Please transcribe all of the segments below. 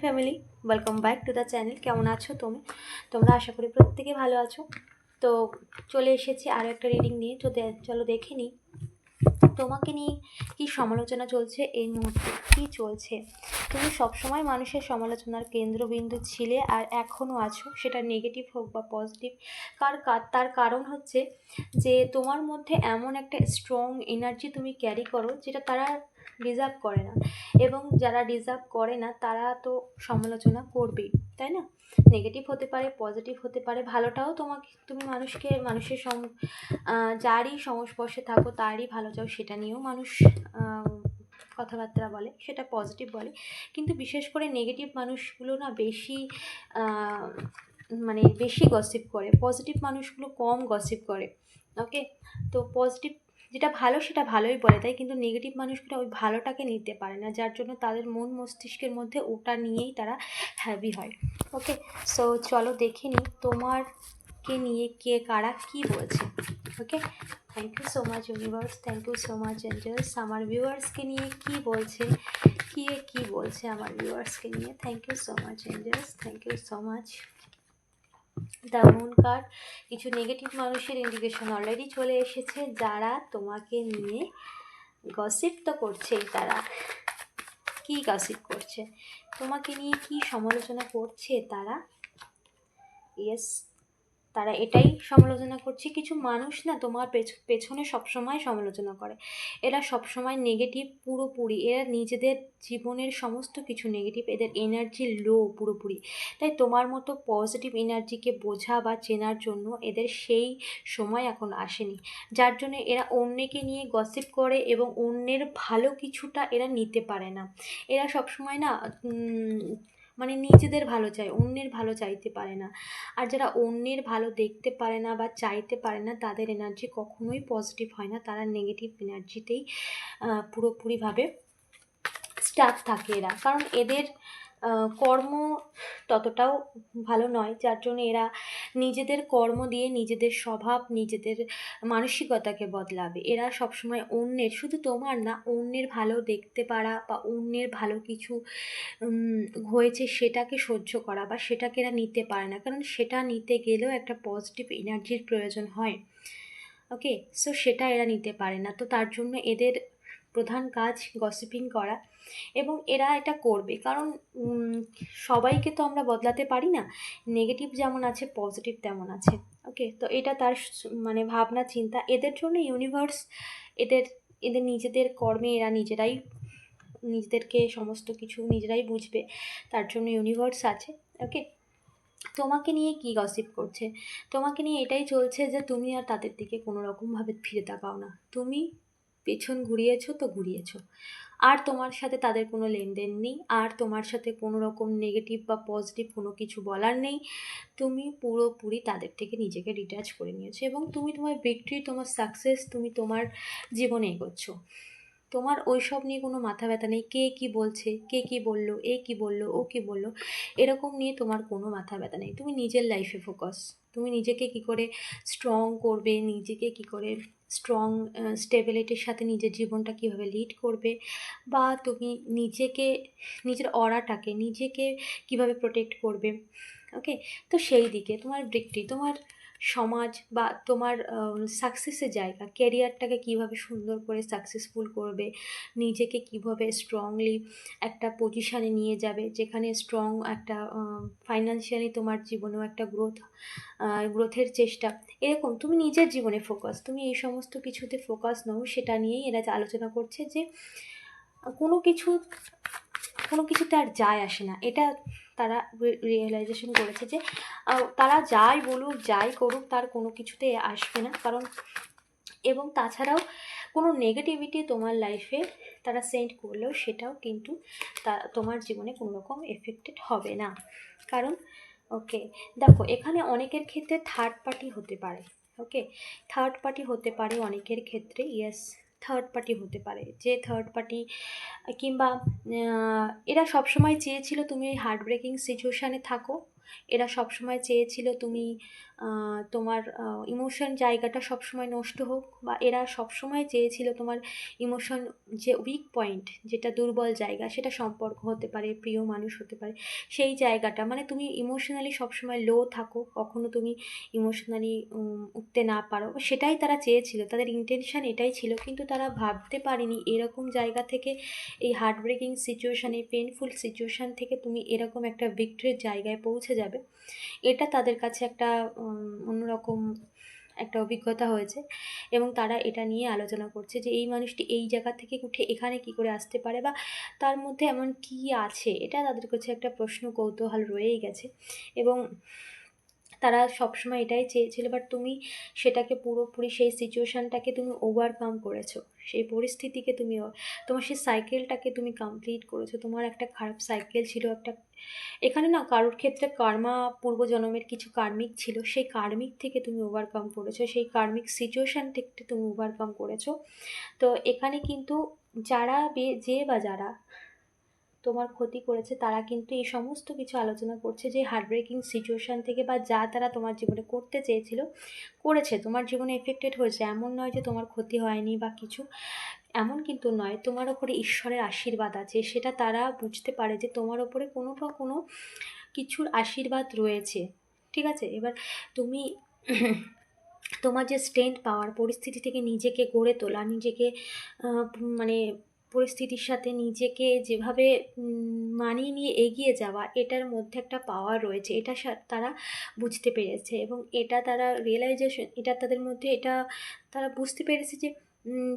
Family welcome back to the channel কেমন আছো তুমি? তোমরা আশা করি প্রত্যেকে ভালো আছো। তো চলে এসেছি আরও একটা রিডিং নিয়ে। তো চলো দেখে নিই। তোমাকে নিয়ে কী সমালোচনা চলছে? এই মুহূর্তে কী চলছে? তুমি সবসময় মানুষের সমালোচনার কেন্দ্রবিন্দু ছিলে আর এখনও আছো, সেটা নেগেটিভ হোক বা পজিটিভ কার- তার কারণ হচ্ছে যে তোমার মধ্যে এমন একটা স্ট্রং এনার্জি তুমি ক্যারি করো, যেটা তারা ডিজার্ভ করে না। এবং যারা ডিজার্ভ করে না, তারা তো সমালোচনা করবেই, তাই না? নেগেটিভ হতে পারে পজিটিভ হতে পারে, ভালোটাও তোমাকে, তুমি মানুষকে, মানুষের সম যারই সংস্পর্শে থাকো, তারই ভালো চাও, সেটা নিয়েও মানুষ কথাবার্তা বলে, সেটা পজিটিভ বলে। কিন্তু বিশেষ করে নেগেটিভ মানুষগুলো না বেশি মানে বেশি গসিপ করে। পজিটিভ মানুষগুলো কম গসিপ করে ওকে তো পজিটিভ যেটা ভালো সেটা ভালোই বলে, তাই কিন্তু নেগেটিভ মানুষগুলো ওই ভালোটাকে নিতে পারে না, যার জন্য তাদের মন মস্তিষ্কের মধ্যে ওটা নিয়েই তারা হ্যাভি হয়। ওকে সো চলো দেখে নিই তোমারকে নিয়ে কে কারা কী বলছে। Okay thank you so much universe thank you so much angels আমার ভিউয়ার্সকে নিয়ে কী বলছে, কে কী বলছে আমার ভিউয়ার্সকে নিয়ে। Thank you so much angels thank you so much the moon card কিছু নেগেটিভ মানুষের ইন্ডিকেশন অলরেডি চলে এসেছে, যারা তোমাকে নিয়ে গসিপ তো করছেই তারা। কি গসিপ করছে? তোমাকে নিয়ে কি সমালোচনা করছে তারা? ইয়েস তারা এটাই সমালোচনা করছে। কিছু মানুষ না তোমার পেছ- পেছনে সবসময় সমালোচনা করে। এরা সবসময় নেগেটিভ পুরোপুরি। এরা নিজেদের জীবনের সমস্ত কিছু নেগেটিভ এদের এনার্জি লো পুরোপুরি। তাই তোমার মতো পজিটিভ এনার্জিকে বোঝা বা চেনার জন্য এদের সেই সময় এখন আসেনি। যার জন্য এরা অন্যকে নিয়ে গসিপ করে এবং অন্যের ভালো কিছুটা এরা নিতে পারে না। এরা সবসময় না মানে নিজেদের ভালো চায়, অন্যের ভালো চাইতে পারে না। আর যারা অন্যের ভালো দেখতে পারে না বা চাইতে পারে না, তাদের এনার্জি কখনোই পজিটিভ হয় না। তারা নেগেটিভ এনার্জিতেই পুরোপুরিভাবে স্টাক থাকে এরা। কারণ এদের কর্ম ততটাও ভালো নয়। যার জন্য এরা নিজেদের কর্ম দিয়ে নিজেদের স্বভাব, নিজেদের মানসিকতাকে বদলাবে। এরা সবসময় অন্যের, শুধু তোমার না, অন্যের ভালো দেখতে পারা বা অন্যের ভালো কিছু হয়েছে সেটাকে সহ্য করা বা সেটাকে এরা নিতে পারে না। কারণ সেটা নিতে গেলেও একটা পজিটিভ এনার্জির প্রয়োজন হয়। ওকে সো সেটা এরা নিতে পারে না। তো তার জন্য এদের প্রধান কাজ গসিপিং করা এবং এরা এটা করবে। কারণ সবাইকে তো আমরা বদলাতে পারি না। নেগেটিভ যেমন আছে পজিটিভ তেমন আছে। ওকে তো এটা তার মানে ভাবনা, চিন্তা। এদের জন্য ইউনিভার্স এদের এদের নিজেদের কর্মে এরা নিজেরাই, নিজেদেরকে সমস্ত কিছু নিজেরাই বুঝবে। তার জন্য ইউনিভার্স আছে। ওকে তোমাকে নিয়ে কি গসিপ করছে? তোমাকে নিয়ে এটাই চলছে যে তুমি আর তাদের দিকে কোনো রকমভাবে ফিরে তাকাও না। তুমি পেছন ঘুরিয়েছো তো ঘুরিয়েছো। আর তোমার সাথে তাদের কোনো লেনদেন নেই, আর তোমার সাথে কোনো রকম নেগেটিভ বা পজিটিভ কোনো কিছু বলার নেই। তুমি পুরোপুরি তাদের থেকে নিজেকে ডিট্যাচ করে নিয়েছো এবং তুমি তোমার ভিক্টরি তোমার সাকসেস তুমি তোমার জীবনে এগোচ্ছো। তোমার ওই সব নিয়ে কোনো মাথা ব্যথা নেই, কে কি বলছে, কে কি বলল, এ কি বলল, ও কি বলল, এরকম নিয়ে তোমার কোনো মাথা ব্যথা নেই। তুমি নিজের লাইফে ফোকাস তুমি নিজেকে কি করে স্ট্রং করবে, নিজেকে কি করে স্ট্রং স্টেবিলিটির সাথে নিজের জীবনটা কীভাবে লিড করবে বা তুমি নিজেকে, নিজের অরাটাকে নিজেকে কীভাবে প্রোটেক্ট করবে ওকে তো সেই দিকে তোমার বৃত্তি তোমার সমাজ বা তোমার সাকসেসের জায়গা ক্যারিয়ারটাকে কীভাবে সুন্দর করে সাকসেসফুল করবে, নিজেকে কীভাবে স্ট্রংলি একটা পজিশানে নিয়ে যাবে, যেখানে স্ট্রং একটা ফাইন্যান্সিয়ালি তোমার জীবনেও একটা গ্রোথ গ্রোথের চেষ্টা, এরকম তুমি নিজের জীবনে ফোকাস তুমি এই সমস্ত কিছুতে ফোকাস নও, সেটা নিয়েই এরা আলোচনা করছে যে কোনো কিছু, কোনো কিছুতে আর যায় আসে না, এটা তারা রিয়েলাইজেশন করেছে যে তারা যাই বলুক, যাই করুক, তার কোনো কিছুতে আসবে না। কারণ, এবং তাছাড়াও কোনো নেগেটিভিটি তোমার লাইফে তারা সেন্ড করলেও সেটাও কিন্তু তা, তোমার জীবনে কোনো রকম এফেক্টেড হবে না। কারণ ওকে দেখো, এখানে অনেকের ক্ষেত্রে থার্ড পার্টি হতে পারে ওকে থার্ড পার্টি হতে পারে অনেকের ক্ষেত্রে ইয়েস থার্ড পার্টি হতে পারে। যে থার্ড পার্টি কিংবা এরা সবসময় চেয়েছিল তুমি হার্ট ব্রেকিং সিচুয়েশানে থাকো। এরা সবসময় চেয়েছিল তুমি তোমার ইমোশন জায়গাটা সবসময় নষ্ট হোক বা এরা সবসময় চেয়েছিল তোমার ইমোশন যে উইক পয়েন্ট যেটা দুর্বল জায়গা, সেটা সম্পর্ক হতে পারে, প্রিয় মানুষ হতে পারে, সেই জায়গাটা মানে তুমি ইমোশনালি সবসময় লো থাকো, কখনো তুমি ইমোশনালি উঠতে না পারো, সেটাই তারা চেয়েছিল, তাদের ইন্টেনশান এটাই ছিল, কিন্তু তারা ভাবতে পারেনি এরকম জায়গা থেকে, এই হার্ট ব্রেকিং সিচুয়েশানে পেনফুল সিচুয়েশান থেকে তুমি এরকম একটা ভিক্টরির জায়গায় পৌঁছে যাবে। এটা তাদের কাছে একটা অন্যরকম একটা অভিজ্ঞতা হয়েছে এবং তারা এটা নিয়ে আলোচনা করছে যে এই মানুষটি এই জায়গা থেকে উঠে এখানে কি করে আসতে পারে বা তার মধ্যে এমন কি আছে? এটা তাদের কাছে একটা প্রশ্ন কৌতূহল রয়েই গেছে এবং তারা সবসময় এটাই চেয়েছিল, বাট তুমি সেটাকে পুরোপুরি সেই সিচুয়েশানটাকে তুমি ওভারকাম করেছ। সেই পরিস্থিতিকে তুমি, তোমার সেই সাইকেলটাকে তুমি কমপ্লিট করেছ। তোমার একটা খারাপ সাইকেল ছিল, একটা এখানে না কারোর ক্ষেত্রে কর্মা পূর্বজন্মের কিছু কার্মিক ছিল, সেই কার্মিক থেকে তুমি ওভারকাম করেছ, সেই কার্মিক সিচুয়েশান থেকে তুমি ওভারকাম করেছ। তো এখানে কিন্তু যারা বে- যে বা যারা তোমার ক্ষতি করেছে, তারা কিন্তু এই সমস্ত কিছু আলোচনা করছে যে হার্ট ব্রেকিং সিচুয়েশান থেকে বা যা তারা তোমার জীবনে করতে চেয়েছিল, করেছে। তোমার জীবনে এফেক্টেড হয়েছে। এমন নয় যে তোমার ক্ষতি হয়নি বা কিছু। এমন কিন্তু নয়। তোমার ওপরে ঈশ্বরের আশীর্বাদ আছে। সেটা তারা বুঝতে পারে যে তোমার ওপরে কোনো না কোনো কিছুর আশীর্বাদ রয়েছে। ঠিক আছে? এবার তুমি তোমার যে স্ট্রেংথ পাওয়ার পরিস্থিতি থেকে নিজেকে গড়ে তোলা, নিজেকে মানে পরিস্থিতির সাথে নিজেকে যেভাবে মানিয়ে নিয়ে এগিয়ে যাওয়া, এটার মধ্যে একটা পাওয়ার রয়েছে। এটা তারা বুঝতে পেরেছে এবং এটা তারা রিয়েলাইজেশন এটা তাদের মধ্যে, এটা তারা বুঝতে পেরেছে যে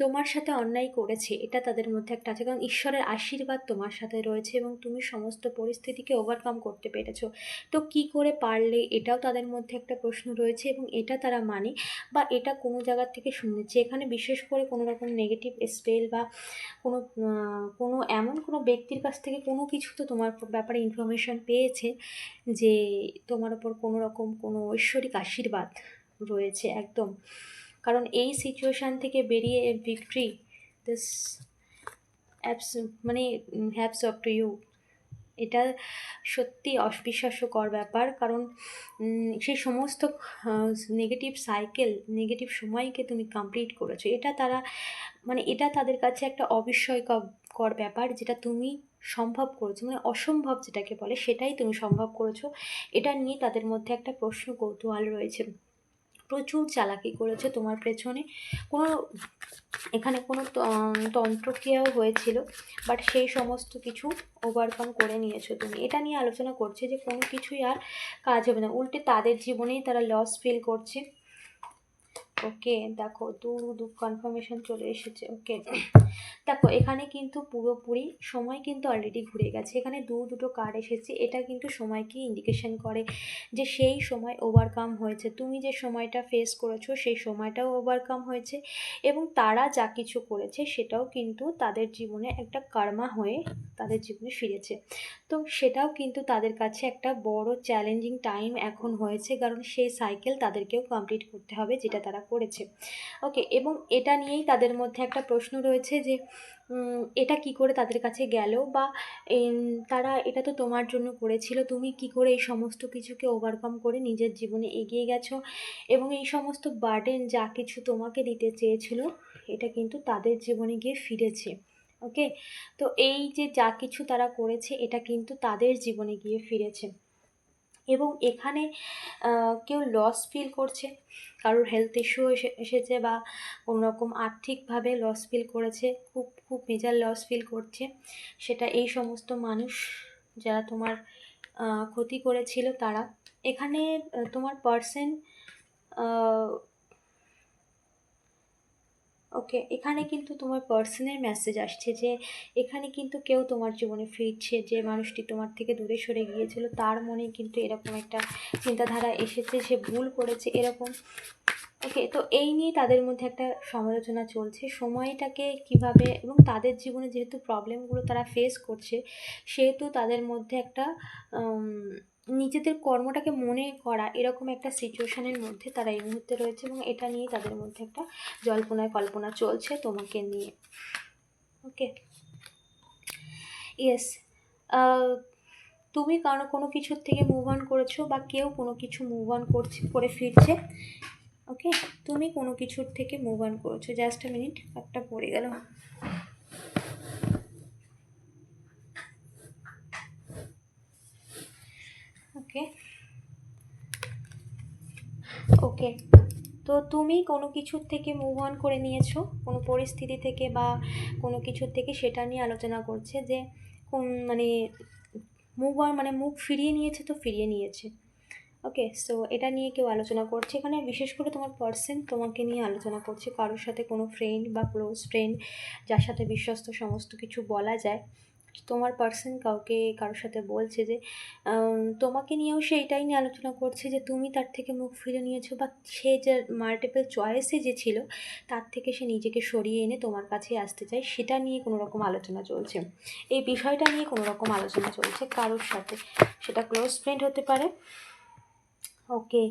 তোমার সাথে অন্যায় করেছে, এটা তাদের মধ্যে একটা আছে। কারণ ঈশ্বরের আশীর্বাদ তোমার সাথে রয়েছে এবং তুমি সমস্ত পরিস্থিতিকে ওভারকাম করতে পেরেছ। তো কি করে পারলে এটাও তাদের মধ্যে একটা প্রশ্ন রয়েছে এবং এটা তারা মানে বা এটা কোনো জায়গার থেকে শুনেছে। এখানে বিশেষ করে কোনো রকম নেগেটিভ স্পেল বা কোনো কোনো এমন কোনো ব্যক্তির কাছ থেকে কোনো কিছু তো তোমার ব্যাপারে ইনফরমেশন পেয়েছে যে তোমার ওপর কোনো রকম কোনো ঐশ্বরিক আশীর্বাদ রয়েছে একদম। কারণ এই সিচুয়েশান থেকে বেরিয়ে ভিক্টরি দিস অ্যাপস মানে হ্যাপস অফ টু ইউ এটা সত্যি অবিশ্বাস্যকর ব্যাপার, কারণ সেই সমস্ত নেগেটিভ সাইকেল নেগেটিভ সময়কে তুমি কমপ্লিট করেছ। এটা তারা মানে এটা তাদের কাছে একটা অবিস্ময়কর ব্যাপার, যেটা তুমি সম্ভব করেছ মানে অসম্ভব যেটাকে বলে, সেটাই তুমি সম্ভব করেছ। এটা নিয়ে তাদের মধ্যে একটা প্রশ্ন কৌতূহল রয়েছে। প্রচুর চালাকি করেছে তোমার পেছনে। কোনো, এখানে কোনো তন্ত্রক্রিয়াও হয়েছিল বাট সেই সমস্ত কিছু ওভারকাম করে নিয়েছো তুমি। এটা নিয়ে আলোচনা করছে যে কোনো কিছুই আর কাজ হবে না। উল্টে তাদের জীবনেই তারা লস ফিল করছে। ওকে, দেখো, দু দু কনফার্মেশন চলে এসেছে, ওকে। দেখো, এখানে কিন্তু পুরোপুরি সময় কিন্তু অলরেডি ঘুরে গেছে। এখানে দু, দুটো কার্ড এসেছে, এটা কিন্তু সময়কে ইন্ডিকেশন করে যে সেই সময় ওভারকাম হয়েছে। তুমি যে সময়টা ফেস করেছ, সেই সময়টাও ওভারকাম হয়েছে এবং তারা যা কিছু করেছে, সেটাও কিন্তু তাদের জীবনে একটা কর্মা হয়ে তাদের জীবনে ফিরেছে। তো সেটাও কিন্তু তাদের কাছে একটা বড় চ্যালেঞ্জিং টাইম এখন হয়েছে, কারণ সেই সাইকেল তাদেরকেও কমপ্লিট করতে হবে, যেটা তারা করেছে। ওকে এবং এটা নিয়েই তাদের মধ্যে একটা প্রশ্ন রয়েছে যে এটা কি করে তাদের কাছে গেল বা তারা এটা তো তোমার জন্য করেছিল, তুমি কি করে এই সমস্ত কিছুকে ওভারকাম করে নিজের জীবনে এগিয়ে গেছো? এবং এই সমস্ত বার্ডেন যা কিছু তোমাকে দিতে চেয়েছিল, এটা কিন্তু তাদের জীবনে গিয়ে ফিরেছে। ওকে তো এই যে যা কিছু তারা করেছে, এটা কিন্তু তাদের জীবনে গিয়ে ফিরেছে। এবং এখানে কেউ লস ফিল করছে। কারোর হেলথ ইস্যু এসে, এসেছে বা কোনো রকম আর্থিকভাবে লস ফিল করেছে, খুব খুব মেজার লস ফিল করছে। সেটা এই সমস্ত মানুষ যারা তোমার ক্ষতি করেছিল তারা। এখানে তোমার পার্সন ওকে এখানে কিন্তু তোমার পার্সনের মেসেজ আসছে যে, এখানে কিন্তু কেউ তোমার জীবনে ফিরছে, যে মানুষটি তোমার থেকে দূরে সরে গিয়েছিল, তার মনে কিন্তু এরকম একটা চিন্তাধারা এসেছে সে ভুল করেছে এরকম। ওকে তো এই নিয়ে তাদের মধ্যে একটা সমালোচনা চলছে। সময়টাকে কীভাবে এবং তাদের জীবনে যেহেতু প্রবলেমগুলো তারা ফেস করছে, সেহেতু তাদের মধ্যে একটা নিজেদের কর্মটাকে মনে করা এরকম একটা সিচুয়েশনের মধ্যে তারা এই মুহূর্তে রয়েছে এবং এটা নিয়ে তাদের মধ্যে একটা জল্পনায় কল্পনা চলছে তোমাকে নিয়ে। ওকে ইয়েস তুমি কারও কোনো কিছুর থেকে মুভ অন করেছ বা কেউ কোনো কিছু মুভ অন করছে, করে ফিরছে? ওকে তুমি কোনো কিছুর থেকে মুভ অন করেছ? জাস্ট মিনিট একটা পড়ে গেল ওকে ওকে। তো তুমি কোনো কিছুর থেকে মুভ অন করে নিয়েছো? কোনো পরিস্থিতি থেকে বা কোনো কিছুর থেকে সেটা নিয়ে আলোচনা করছে যে, কোন মানে মুভ অন মানে মুখ ফিরিয়ে নিয়েছে তো ফিরিয়ে নিয়েছে। ওকে সো এটা নিয়ে কেউ আলোচনা করছে এখানে। বিশেষ করে তোমার পার্সন তোমাকে নিয়ে আলোচনা করছে কারোর সাথে কোনো ফ্রেন্ড বা ক্লোজ ফ্রেন্ড যার সাথে বিশ্বস্ত সমস্ত কিছু বলা যায়। তোমার পার্সন কাউকে কারোর সাথে বলছে যে তোমাকে নিয়েও সে এটাই নিয়ে আলোচনা করছে যে, তুমি তার থেকে মুখ ফিরে নিয়েছো বা সে যে মাল্টিপল চয়েসে যে ছিল, তার থেকে সে নিজেকে সরিয়ে এনে তোমার কাছে আসতে চায়, সেটা নিয়ে কোনো রকম আলোচনা চলছে। এই বিষয়টা নিয়ে কোনো রকম আলোচনা চলছে কারোর সাথে। সেটা ক্লোজ ফ্রেন্ড হতে পারে। ওকে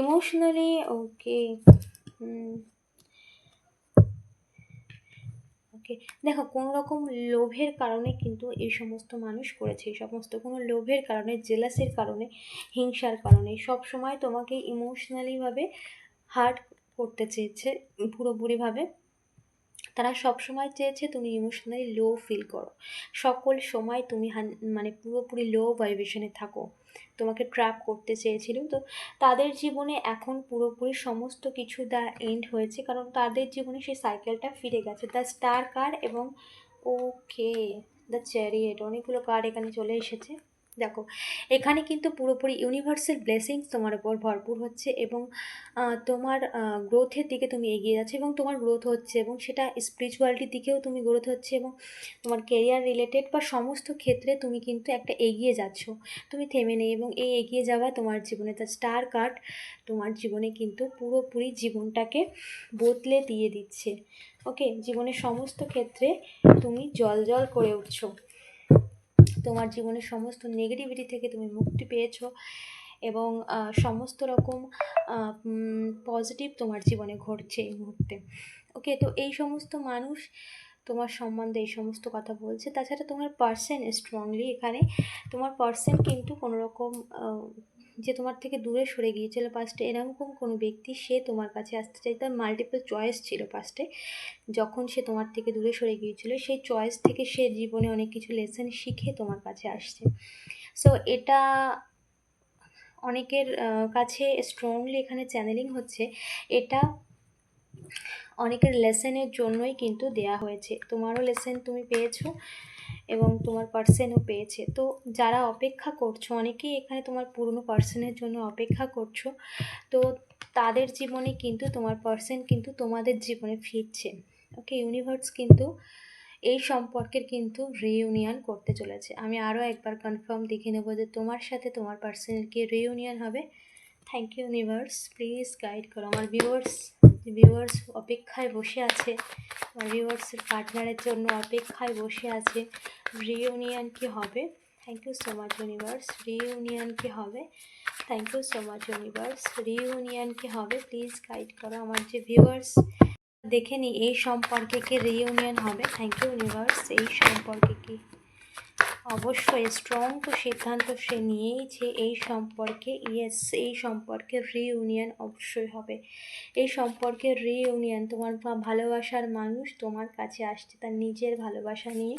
ইমোশনালি ওকে ওকে দেখো, কোনো রকম লোভের কারণে কিন্তু এই সমস্ত মানুষ করেছে। এই সমস্ত কোনো লোভের কারণে জেলাসের কারণে, হিংসার কারণে সব সময় তোমাকে ইমোশনালিভাবে হার্ট করতে চেয়েছে পুরোপুরিভাবে তারা সব সময় চেয়েছে তুমি ইমোশনালি লো ফিল করো। সকল সময় তুমি মানে পুরোপুরি লো ভাইব্রেশনে থাকো। তোমাকে ট্র্যাপ করতে চেয়েছিল। তো তাদের জীবনে এখন পুরোপুরি সমস্ত কিছু দা এন্ড হয়েছে, কারণ তাদের জীবনে সেই সাইকেলটা ফিরে গেছে। দ্য স্টার কার এবং ওকে দ্য চ্যারিয়েট অনেকগুলো কার্ড এখানে চলে এসেছে। দেখো, এখানে কিন্তু পুরোপুরি ইউনিভার্সাল ব্লেসিংস তোমার উপর ভরপুর হচ্ছে এবং তোমার গ্রোথের দিকে তুমি এগিয়ে যাচ্ছ এবং তোমার গ্রোথ হচ্ছে এবং সেটা স্পিরিচুয়ালিটির দিকেও তুমি গ্রোথ হচ্ছে এবং তোমার কেরিয়ার রিলেটেড বা সমস্ত ক্ষেত্রে তুমি কিন্তু একটা এগিয়ে যাচ্ছ। তুমি থেমে নেই এবং এই এগিয়ে যাওয়া তোমার জীবনে তার স্টার কার্ড তোমার জীবনে কিন্তু পুরোপুরি জীবনটাকে বদলে দিয়ে দিচ্ছে। ওকে জীবনের সমস্ত ক্ষেত্রে তুমি জল জল করে উঠছো। তোমার জীবনের সমস্ত নেগেটিভিটি থেকে তুমি মুক্তি পেয়েছ এবং সমস্ত রকম পজিটিভ তোমার জীবনে ঘটছে এই মুহূর্তে। ওকে তো এই সমস্ত মানুষ তোমার সম্বন্ধে এই সমস্ত কথা বলছে। তাছাড়া তোমার পার্সেন স্ট্রংলি এখানে। তোমার পার্সেন কিন্তু কোনো রকম যে তোমার থেকে দূরে সরে গিয়েছিল পাস্টে এরকম কোনো ব্যক্তি সে তোমার কাছে আসতে চাই তার মাল্টিপল চয়েস ছিল পাস্টে যখন সে তোমার থেকে দূরে সরে গিয়েছিল, সেই চয়েস থেকে সে জীবনে অনেক কিছু লেসন শিখে তোমার কাছে আসছে। সো এটা অনেকের কাছে স্ট্রংলি এখানে চ্যানেলিং হচ্ছে। এটা অনেকের লেসেনের জন্যই কিন্তু দেয়া হয়েছে। তোমারও লেসেন তুমি পেয়েছ। এবং তোমার পার্সেনও পেয়েছে। তো যারা অপেক্ষা করছ, অনেকেই এখানে তোমার পুরনো পার্সনের জন্য অপেক্ষা করছ। তো তাদের জীবনে কিন্তু তোমার পার্সেন কিন্তু তোমাদের জীবনে ফিরছে। ওকে ইউনিভার্স কিন্তু এই সম্পর্কের কিন্তু রিইউনিয়ন করতে চলেছে। আমি আরও একবার কনফার্ম দেখে নেব যে তোমার সাথে তোমার পার্সনের কি রিইউনিয়ন হবে। Thank you universe please guide করো আমার ভিউয়ার্স ভিউয়ার্স অপেক্ষায় বসে আছে ভিউয়ার্সের পার্টনারের জন্য অপেক্ষায় বসে আছে। রিউনিয়ন কি হবে? Thank you so much universe reunion কি হবে? Thank you so much universe reunion কি হবে? প্লিজ গাইড করো আমার যে ভিউয়ার্স দেখে নি, এই সম্পর্কে কি রিইউনিয়ন হবে? থ্যাংক ইউ ইউনিভার্স এই সম্পর্কে কি? অবশ্যই স্ট্রং তো সিদ্ধান্ত সে নিয়েই যে এই সম্পর্কে ইয়েস এই সম্পর্কে রিইউনিয়ন অবশ্যই হবে। এই সম্পর্কে রিইউনিয়ন তোমার ভালোবাসার মানুষ তোমার কাছে আসছে তার নিজের ভালোবাসা নিয়ে।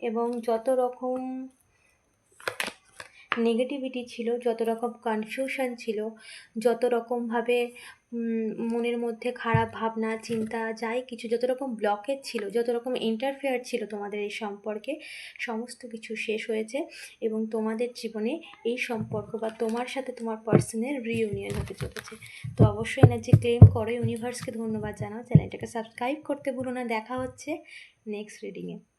এবং যত রকম নেগেটিভিটি ছিল, যত রকম কনফিউশন ছিল, যত রকমভাবে মনের মধ্যে খারাপ ভাবনা, চিন্তা, যাই কিছু, যত রকম ব্লকেজ ছিল, যত রকম ইন্টারফেয়ার ছিল তোমাদের এই সম্পর্কে, সমস্ত কিছু শেষ হয়েছে এবং তোমাদের জীবনে এই সম্পর্ক বা তোমার সাথে তোমার পার্সনের রিইউনিয়ন হতে চলেছে। তো অবশ্যই এনার্জি ক্লেম করো ইউনিভার্সকে ধন্যবাদ জানাও। চ্যানেলটাকে সাবস্ক্রাইব করতে ভুলো না। দেখা হচ্ছে নেক্সট রিডিংয়ে